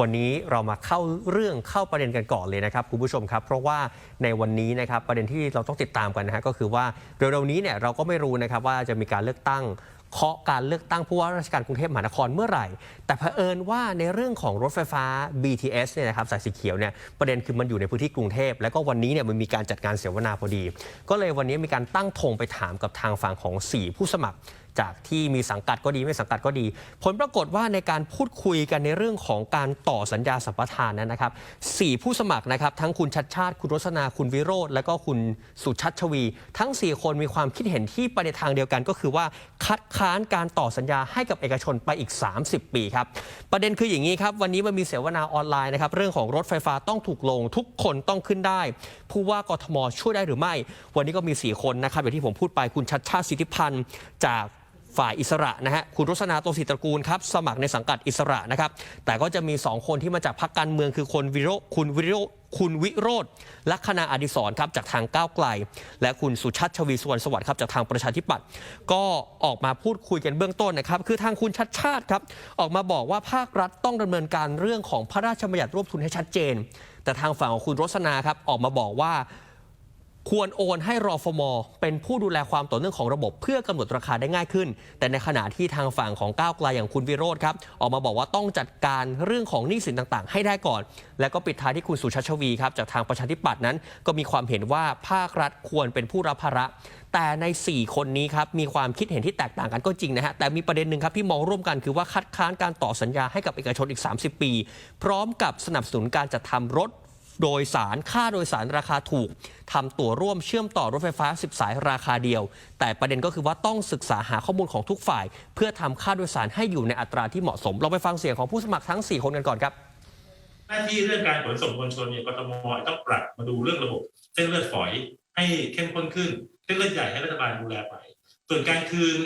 วันนี้เรามาเข้าเรื่องเข้าประเด็นกันก่อนเลยนะครับคุณผู้ชมครับ เพราะว่าในวันนี้นะครับประเด็นที่เราต้องติดตามกันนะฮะก็คือว่าเร็วๆนี้เนี่ยเราก็ไม่รู้นะครับว่าจะมีการเลือกตั้งเคาะการเลือกตั้งผู้ว่าราชการกรุงเทพมหานครเมื่อไหร่ แต่เผอิญว่าในเรื่องของรถไฟฟ้า BTS เนี่ยนะครับสายสีเขียวเนี่ยประเด็นคือมันอยู่ในพื้นที่กรุงเทพ แล้วก็วันนี้เนี่ยมันมีการจัดงานเสวนาพอดี ก็เลยวันนี้มีการตั้งธงไปถามกับทางฝั่งของ 4 ผู้สมัคร จากที่มีสังกัดก็ดีไม่สังกัดก็ดี ผลปรากฏว่าในการพูดคุยกันในเรื่องของการต่อสัญญาสัมปทานนั้นนะครับสี่ผู้สมัครนะครับ ทั้งคุณชัดชาติ คุณรสนาคุณวิโรธและก็คุณสุชัชวี ทั้ง 4 คนมีความคิดเห็นที่ไปในทางเดียวกันก็คือว่าคัดค้านการต่อสัญญาให้กับเอกชนไปอีก 30 ปีครับ ประเด็นคืออย่างนี้ครับ วันนี้มันมีเสวนาออนไลน์นะครับ เรื่องของรถไฟฟ้าต้องถูกลง ทุกคนต้องขึ้นได้ ผู้ว่ากทมช่วยได้หรือไม่ วันนี้ก็มี 4 คนนะครับอย่างที่ผมพูดไปคุณชัดชาติสิทธิพันธ์จาก ฝ่ายอิสระนะฮะคุณรสนาโตศิตระกูลครับสมัครในสังกัดอิสระนะครับ แต่ก็จะมี 2 คนที่มาจากพรรคการเมืองคือคนวิโรคุณวิโรคุณวิโรธลัคนาอดิศรครับจากทางก้าวไกล และคุณสุชัดชวีสุวรรณสวัสดิ์ครับจากทางประชาธิปัตย์ก็ออกมาพูดคุยกันเบื้องต้นนะครับ คือทางคุณชัดชาติครับ ออกมาบอกว่าภาครัฐต้องดำเนินการเรื่องของพระราชบัญญัติรวบทุนให้ชัดเจน แต่ทางฝั่งของคุณรสนาครับออกมาบอกว่า ควรโอนให้รอฟมเป็นผู้ดูแลความต่อเนื่องของระบบเพื่อกำหนดราคาได้ง่ายขึ้น แต่ในขณะที่ทางฝั่งของก้าวไกลอย่างคุณวิโรธครับ ออกมาบอกว่าต้องจัดการเรื่องของหนี้สินต่าง ๆ ให้ได้ก่อน แล้วก็ปิดท้ายที่คุณสุชาชวีครับจากทางประชาธิปัตย์นั้น ก็มีความเห็นว่าภาครัฐควรเป็นผู้รับภาระ แต่ใน 4 คนนี้ครับมีความคิดเห็นที่แตกต่างกันก็จริงนะฮะแต่มีประเด็นหนึ่งครับที่มองร่วมกันคือว่าคัดค้านการต่อสัญญาให้กับเอกชนอีก 30 ปี พร้อมกับสนับสนุนการจัดทำรถ โดยสารค่าโดยสารราคาถูกทำตั๋วร่วมเชื่อมต่อรถไฟฟ้า 10 สายราคาเดียว แต่ประเด็นก็คือว่าต้องศึกษาหาข้อมูลของทุกฝ่าย เพื่อทำค่าโดยสารให้อยู่ในอัตราที่เหมาะสมเราไปฟังเสียงของผู้สมัครทั้ง 4 คนกันก่อนครับหน้าที่เรื่องการขนส่งมวลชนเนี่ยกทมต้องปรับมาดูเรื่องระบบ เส้นเลือดฝอยให้เข้มข้นขึ้นเส้นเลือดใหญ่ให้รัฐบาลดูแลไป ส่วนการคืน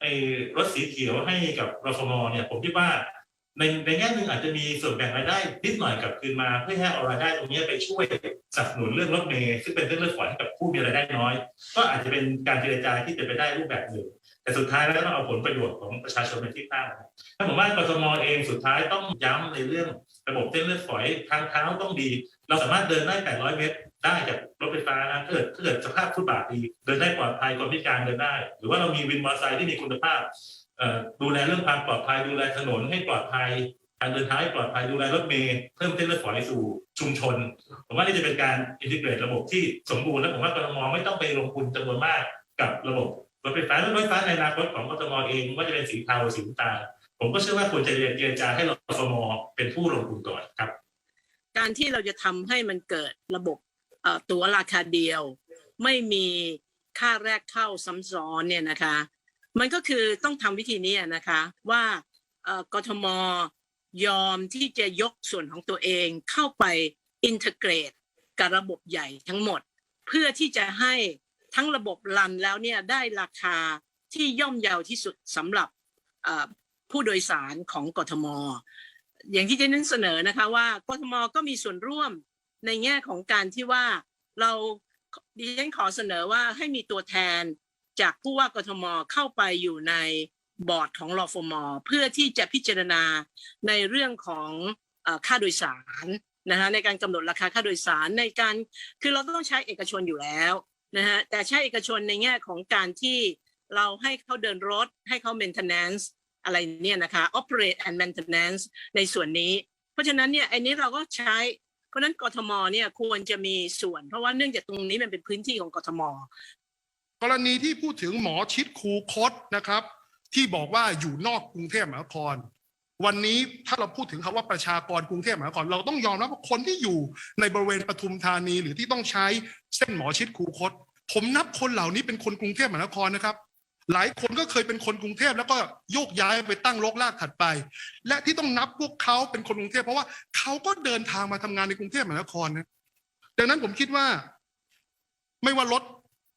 ไอ้รถสีเขียวให้กับรฟมเนี่ยผมคิดว่า ในในแง่หนึ่งอาจจะมีส่วนแบ่งรายได้นิดหน่อยกลับคืนมา เพื่อให้เอารายได้ตรงนี้ไปช่วยสนับสนุนเรื่องรถเมล์ซึ่งเป็นเส้นเลือดฝอยให้กับผู้มีรายได้น้อย ก็อาจจะเป็นการเจรจาที่จะไปได้รูปแบบหนึ่งแต่สุดท้ายแล้วต้องเอาผลประโยชน์ของประชาชนเป็นที่ตั้งถ้าผมว่ากทมเองสุดท้ายต้องย้ำในเรื่องระบบเส้นเลือดฝอยทางเท้าต้องดี เราสามารถเดินได้ 800 เมตรได้จากรถไฟฟ้านะถ้าเกิดถ้าเกิดสภาพฟุตบาทดี เดินได้ปลอดภัยคนพิการเดินได้ หรือว่าเรามีวินมอเตอร์ไซค์ที่มีคุณภาพ ดูแลเรื่องความปลอดภัยดูแลถนนให้ปลอดภัยการเดินทางให้ปลอดภัยดูแลรถเมล์เพิ่มเส้นเลือดฝอยสู่ชุมชน ผมว่านี่จะเป็นการอินทิเกรตระบบที่สมบูรณ์และผมว่ากทมไม่ต้องไปลงทุนจำนวนมากกับระบบรถไฟฟ้ารถไฟฟ้าในอนาคตของกทมเองว่าจะเป็นสีเทาสีน้ำตาลผมก็เชื่อว่าควรจะเรียนเจรจาให้รฟมเป็นผู้ลงทุนก่อนครับ การที่เราจะทำให้มันเกิดระบบตั๋วราคาเดียว ไม่มีค่าแรกเข้าซ้ำซ้อนเนี่ยนะคะ มันก็คือต้องทำวิธีนี้นะคะว่ากทมยอมที่จะยกส่วนของตัวเองเข้าไปอินเทเกรตกับระบบใหญ่ทั้งหมด เพื่อที่จะให้ทั้งระบบรันแล้วเนี่ยได้ราคาที่ย่อมเยาวที่สุดสำหรับผู้โดยสารของกทม อย่างที่เจนนั้นเสนอนะคะว่ากทมก็มีส่วนร่วมในแง่ของการที่ว่าเราดิฉันขอเสนอว่าให้มีตัวแทน จากผู้ว่ากทมเข้าไปอยู่ในบอร์ดของรฟมเพื่อที่จะพิจารณาในเรื่องของค่าโดยสารนะคะในการกำหนดราคาค่าโดยสารในการคือเราต้องใช้เอกชนอยู่แล้วนะฮะแต่ใช้เอกชนในแง่ของการที่เราให้เขาเดินรถ ให้เขา maintenance อะไรเนี่ยนะคะ operate and maintenance ในส่วนนี้ เพราะฉะนั้นเนี่ยอ้นี้เราก็ใช้เพราะฉะนั้นกทมเนี่ยควรจะมีส่วน เพราะว่าเนื่องจากตรงนี้มันเป็นพื้นที่ของกทม กรณีที่พูดถึงหมอชิดคูคตนะครับ ที่บอกว่าอยู่นอกกรุงเทพมหานคร วันนี้ถ้าเราพูดถึงคำว่าประชากรกรุงเทพมหานคร เราต้องยอมรับว่าคนที่อยู่ในบริเวณปทุมธานีหรือที่ต้องใช้เส้นหมอชิดคูคตผมนับคนเหล่านี้เป็นคนกรุงเทพมหานครนะครับหลายคนก็เคยเป็นคนกรุงเทพแล้วก็โยกย้ายไปตั้งรกรากถัดไป และที่ต้องนับพวกเขาเป็นคนกรุงเทพเพราะว่าเขาก็เดินทางมาทำงานในกรุงเทพมหานครนะดังนั้นผมคิดว่า ไม่ว่ารถ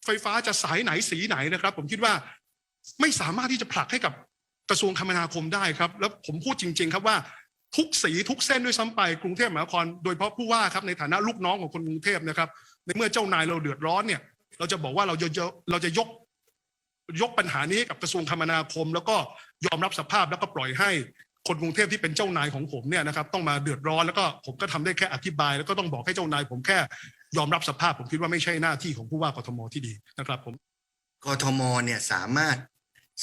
ไฟฟ้าจะสายไหนสีไหนนะครับ ผมคิดว่าไม่สามารถที่จะผลักให้กับกระทรวงคมนาคมได้ครับ แล้วผมพูดจริง ๆ ครับว่าทุกสีทุกเส้นด้วยซ้ำไปกรุงเทพมหานครโดยเฉพาะผู้ว่าครับในฐานะลูกน้องของคนกรุงเทพนะครับ ในเมื่อเจ้านายเราเดือดร้อนเนี่ย เราจะบอกว่าเราจะเราจะยกยกปัญหานี้ให้กับกระทรวงคมนาคม แล้วก็ยอมรับสภาพแล้วก็ปล่อยให้คนกรุงเทพที่เป็นเจ้านายของผมเนี่ยนะครับ ต้องมาเดือดร้อนแล้วก็ผมก็ทำได้แค่อธิบาย แล้วก็ต้องบอกให้เจ้านายผมแค่ยอมรับสภาพผมคิดว่าไม่ใช่หน้าที่ของผู้ว่ากทมที่ดีนะครับผมกทมเนี่ยสามารถ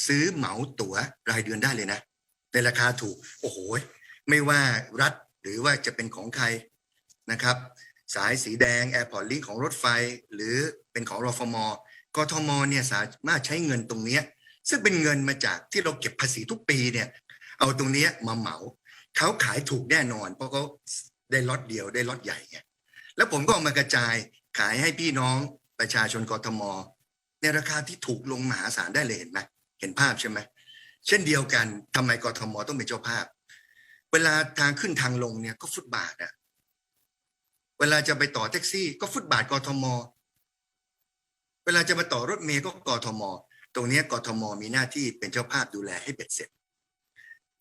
ซื้อเหมาตั๋วรายเดือนได้เลยนะในราคาถูกโอ้โหไม่ว่ารัฐหรือว่าจะเป็นของใครนะครับ สายสีแดง Airport Link ของรถไฟ หรือเป็นของรอฟมกทมเนี่ยสามารถใช้เงินตรงเนี้ยซึ่งเป็นเงินมาจากที่เราเก็บภาษีทุกปีเนี่ยเอาตรงเนี้ยมาเหมาเขาขายถูกแน่นอน เพราะเขาได้ล็อตเดียวได้ล็อตใหญ่ไง แล้วผมก็เอามากระจายขายให้พี่น้องประชาชนกทม ในราคาที่ถูกลงมหาศาลได้เลยเห็นไหมเห็นภาพใช่ไหมเช่นเดียวกันทำไมกทมต้องเป็นเจ้าภาพ เวลาทางขึ้นทางลงเนี่ยก็ฟุตบาทอะเวลาจะไปต่อแท็กซี่ ก็ฟุตบาทกทม เวลาจะมาต่อรถเมล์ก็กทม ตรงนี้กทมมีหน้าที่เป็นเจ้าภาพดูแลให้เบ็ดเสร็จ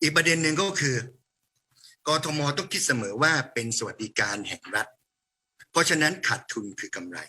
อีกประเด็นหนึ่งก็คือกทมต้องคิดเสมอว่าเป็นสวัสดิการแห่งรัฐ เพราะฉะนั้นขาดทุนคือกำไร